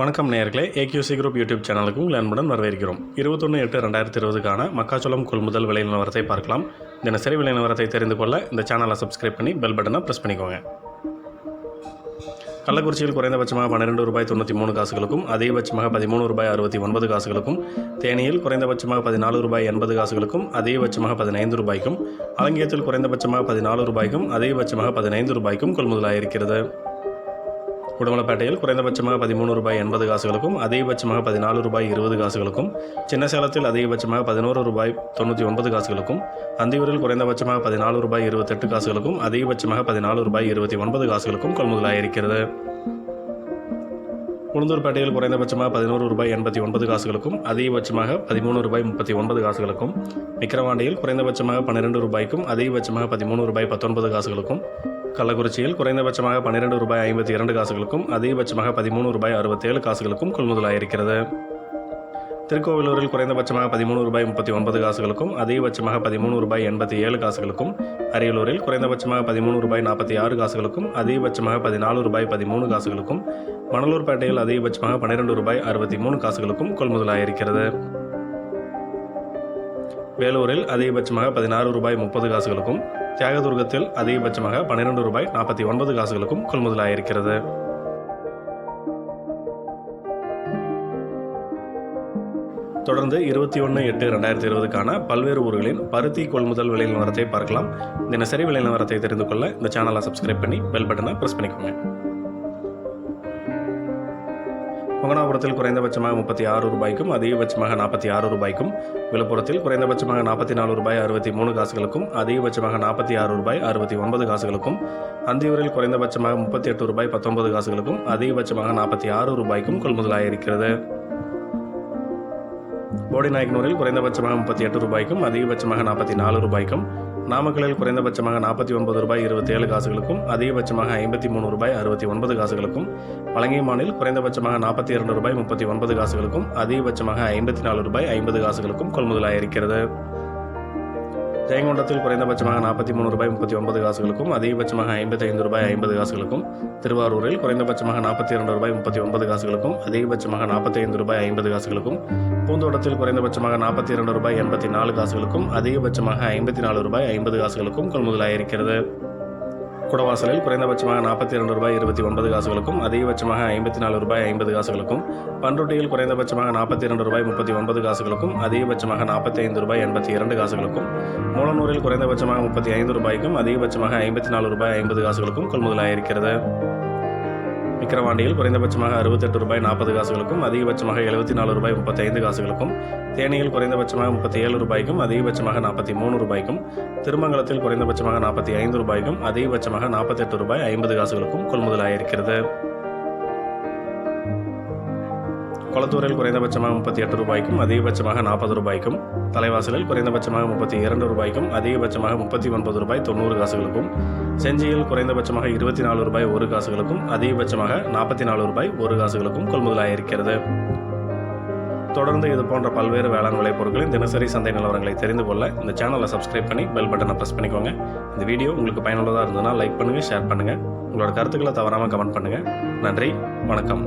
வணக்கம் நேயர்களே. ஏகியூசி group YouTube சேனலுக்கும் உங்கள் அன்புடன் வரவேற்கிறோம். இருபத்தொன்று எட்டு ரெண்டாயிரத்தி இருபதுக்கான மக்காச்சோளம் கொள்முதல் விலை நிலவரத்தை பார்க்கலாம். தினசரி விலை நிலவரத்தை தெரிந்து கொள்ள இந்த சேனலை சப்ஸ்கிரைப் பண்ணி பெல் பட்டனை ப்ரெஸ் பண்ணிக்கோங்க. கள்ளக்குறிச்சியில் குறைந்தபட்சமாக பன்னிரெண்டு ரூபாய் தொண்ணூற்றி மூணு காசுகளுக்கும் அதிகபட்சமாக பதிமூணு ரூபாய் அறுபத்தி ஒன்பது காசுகளுக்கும் தேனியில் குறைந்தபட்சமாக பதினாலு ரூபாய் எண்பது காசுகளுக்கும் அதிகபட்சமாக பதினைந்து ரூபாய்க்கும் அலங்கியத்தில் குறைந்தபட்சமாக பதினாலு ரூபாய்க்கும் அதிகபட்சமாக பதினைந்து ரூபாய்க்கும் கொள்முதலாயிருக்கிறது. உடுமலைப்பேட்டையில் குறைந்தபட்சமாக பதிமூணு ரூபாய் எண்பது காசுகளுக்கும் அதிகபட்சமாக பதினாலு ரூபாய் இருபது காசுகளுக்கும் சின்ன சேலத்தில் அதிகபட்சமாக பதினோரு ரூபாய் தொண்ணூற்றி ஒன்பது காசுகளுக்கும் அந்தியூரில் குறைந்தபட்சமாக பதினாலு ரூபாய் இருபத்தெட்டு காசுகளுக்கும் அதிகபட்சமாக பதினாலு ரூபாய் இருபத்தி ஒன்பது காசுகளுக்கும் கொள்முதலாயிருக்கிறது உளுந்தூர்பேட்டையில் குறைந்தபட்சமாக பதினோரு ரூபாய் எண்பத்தி ஒன்பது காசுகளுக்கும் அதிகபட்சமாக பதிமூணு ரூபாய் முப்பத்தி ஒன்பது காசுகளுக்கும் விக்கிரவாண்டியில் குறைந்தபட்சமாக பன்னிரெண்டு ரூபாய்க்கும் அதிகபட்சமாக பதிமூணு ரூபாய் பத்தொன்பது காசுகளுக்கும் கள்ளக்குறிச்சியில் குறைந்தபட்சமாக பன்னிரெண்டு ரூபாய் ஐம்பத்தி இரண்டு காசுகளுக்கும் அதிகபட்சமாக பதிமூணு ரூபாய் அறுபத்தேழு காசுகளுக்கும் கொள்முதலாயிருக்கிறது திருக்கோவிலூரில் குறைந்தபட்சமாக பதிமூணு ரூபாய் முப்பத்தி ஒன்பது காசுகளுக்கும் அதிகபட்சமாக பதிமூணு ரூபாய் எண்பத்தி ஏழு காசுகளுக்கும் அரியலூரில் குறைந்தபட்சமாக பதிமூணு ரூபாய் நாற்பத்தி ஆறு காசுகளுக்கும் அதிகபட்சமாக பதினாலு ரூபாய் பதிமூணு காசுகளுக்கும் மணலூர்பேட்டையில் அதிகபட்சமாக பன்னிரெண்டு ரூபாய் அறுபத்தி மூணு காசுகளுக்கும் கொள்முதலாயிருக்கிறது வேலூரில் அதிகபட்சமாக பதினாறு ரூபாய் முப்பது காசுகளுக்கும் தியாகதுர்கத்தில் அதிகபட்சமாக பன்னிரெண்டு ரூபாய் நாற்பத்தி ஒன்பது காசுகளுக்கும் கொள்முதலாயிருக்கிறது. தொடர்ந்து இருபத்தி ஒன்று எட்டு ரெண்டாயிரத்தி இருபதுக்கான பல்வேறு ஊர்களின் பருத்தி கொள்முதல் விலை நிலவரத்தை பார்க்கலாம். தினசரி விலை நிலவரத்தை தெரிந்து கொள்ள இந்த சேனலை சப்ஸ்கிரைப் பண்ணி பெல் பட்டனை ப்ரெஸ் பண்ணிக்கோங்க. கொங்கனாபுரத்தில் குறைந்தபட்சமாக முப்பத்தி ஆறு ரூபாய்க்கும் அதிகபட்சமாக நாற்பத்தி ஆறு ரூபாய்க்கும் விழுப்புரத்தில் குறைந்தபட்சமாக நாற்பத்தி நாலு ரூபாய் அறுபத்தி மூணு காசுகளுக்கும் அதிகபட்சமாக நாற்பத்தி ஆறு ரூபாய் அறுபத்தி ஒன்பது காசுகளுக்கும் அந்தியூரில் குறைந்தபட்சமாக முப்பத்தி எட்டு ரூபாய் பத்தொன்பது காசுகளுக்கும் அதிகபட்சமாக நாற்பத்தி ஆறு ரூபாய்க்கும் கொள்முதலாக இருக்கிறது. போடிநாயக்கனூரில் குறைந்தபட்சமாக முப்பத்தி எட்டு ரூபாய்க்கும் அதிகபட்சமாக நாற்பத்தி நாலு ரூபாய்க்கும் நாமக்கலில் குறைந்தபட்சமாக நாற்பத்தி ஒன்பது ரூபாய் இருபத்தி ஏழு காசுகளுக்கும் அதிகபட்சமாக ஐம்பத்தி மூணு ரூபாய் அறுபத்தி ஒன்பது காசுகளுக்கும் வலங்கைமானில் குறைந்தபட்சமாக நாற்பத்தி இரண்டு ரூபாய் முப்பத்தி ஒன்பது காசுகளுக்கும் அதிகபட்சமாக ஐம்பத்தி நாலு ரூபாய் ஐம்பது காசுகளுக்கும் கொள்முதலாயிருக்கிறது. ஜெயங்கொண்டத்தில் குறைந்தபட்சமாக நாற்பத்தி மூணு ரூபாய் முப்பத்தி ஒன்பது காசுகளுக்கும் அதிகபட்சமாக ஐம்பத்தி ஐந்து ரூபாய் ஐம்பது காசுகளுக்கும் திருவாரூரில் குறைந்தபட்சமாக நாற்பத்தி இரண்டு ரூபாய் முப்பத்தி ஒன்பது காசுகளுக்கும் அதிகபட்சமாக நாற்பத்தி ஐந்து ரூபாய் ஐம்பது காசுகளுக்கும் பூந்தோட்டத்தில் குறைந்தபட்சமாக நாற்பத்தி இரண்டு ரூபாய் எண்பத்தி நாலு காசுகளுக்கும் அதிகபட்சமாக ஐம்பத்தி நாலு ரூபாய் ஐம்பது காசுகளுக்கும் கொள்முதலாயிருக்கிறது குடவாசலில் குறைந்தபட்சமாக நாற்பத்தி இரண்டு ரூபாய் இருபத்தி ஒன்பது காசுகளுக்கும் அதிகபட்சமாக ஐம்பத்தி நாலு ரூபாய் ஐம்பது காசுகளுக்கும் பன்ருட்டியில் குறைந்தபட்சமாக நாற்பத்தி இரண்டு ரூபாய் முப்பத்தி ஒன்பது காசுகளுக்கும் அதிகபட்சமாக நாற்பத்தி ஐந்து ரூபாய் எண்பத்தி இரண்டு காசுகளுக்கும் மூலநூரில் குறைந்தபட்சமாக முப்பத்தி ஐந்து ரூபாய்க்கும் அதிகபட்சமாக ஐம்பத்தி நாலு ரூபாய் ஐம்பது காசுகளுக்கும் கொள்முதலாயிருக்கிறது. விக்கிரவாண்டியில் குறைந்தபட்சமாக அறுபத்தெட்டு ரூபாய் நாற்பது காசுகளுக்கும் அதிகபட்சமாக எழுபத்தி நாலு ரூபாய் முப்பத்தைந்து காசுகளுக்கும் தேனியில் குறைந்தபட்சமாக முப்பத்தி ஏழு ரூபாய்க்கும் அதிகபட்சமாக நாற்பத்தி மூணு ரூபாய்க்கும் திருமங்கலத்தில் குறைந்தபட்சமாக நாற்பத்தி ஐந்து ரூபாய்க்கும் அதிகபட்சமாக நாற்பத்தெட்டு ரூபாய் ஐம்பது காசுகளுக்கும் கொள்முதலாயிருக்கிறது. குளத்தூரில் குறைந்தபட்சமாக முப்பத்தி எட்டு ரூபாய்க்கும் அதிகபட்சமாக நாற்பது ரூபாய்க்கும் தலைவாசலில் குறைந்தபட்சமாக முப்பத்தி இரண்டு ரூபாய்க்கும் அதிகபட்சமாக முப்பத்தி ஒன்பது ரூபாய் தொண்ணூறு காசுகளுக்கும் செஞ்சியில் குறைந்தபட்சமாக இருபத்தி நாலு ரூபாய் ஒரு காசுகளுக்கும் அதிகபட்சமாக நாற்பத்தி நாலு ரூபாய் ஒரு காசுகளுக்கும் கொள்முதலாயிருக்கிறது. தொடர்ந்து இது போன்ற பல்வேறு வேளாண் விளைபொருட்களின் தினசரி சந்தை நிலவரங்களை தெரிந்து கொள்ள இந்த சேனலை சப்ஸ்கிரைப் பண்ணி பெல் பட்டனை ப்ரெஸ் பண்ணிக்கோங்க. இந்த வீடியோ உங்களுக்கு பயனுள்ளதாக இருந்ததுன்னா லைக் பண்ணுங்கள் ஷேர் பண்ணுங்கள் உங்களோட கருத்துக்களை தவறாமல் கமெண்ட் பண்ணுங்கள் நன்றி வணக்கம்.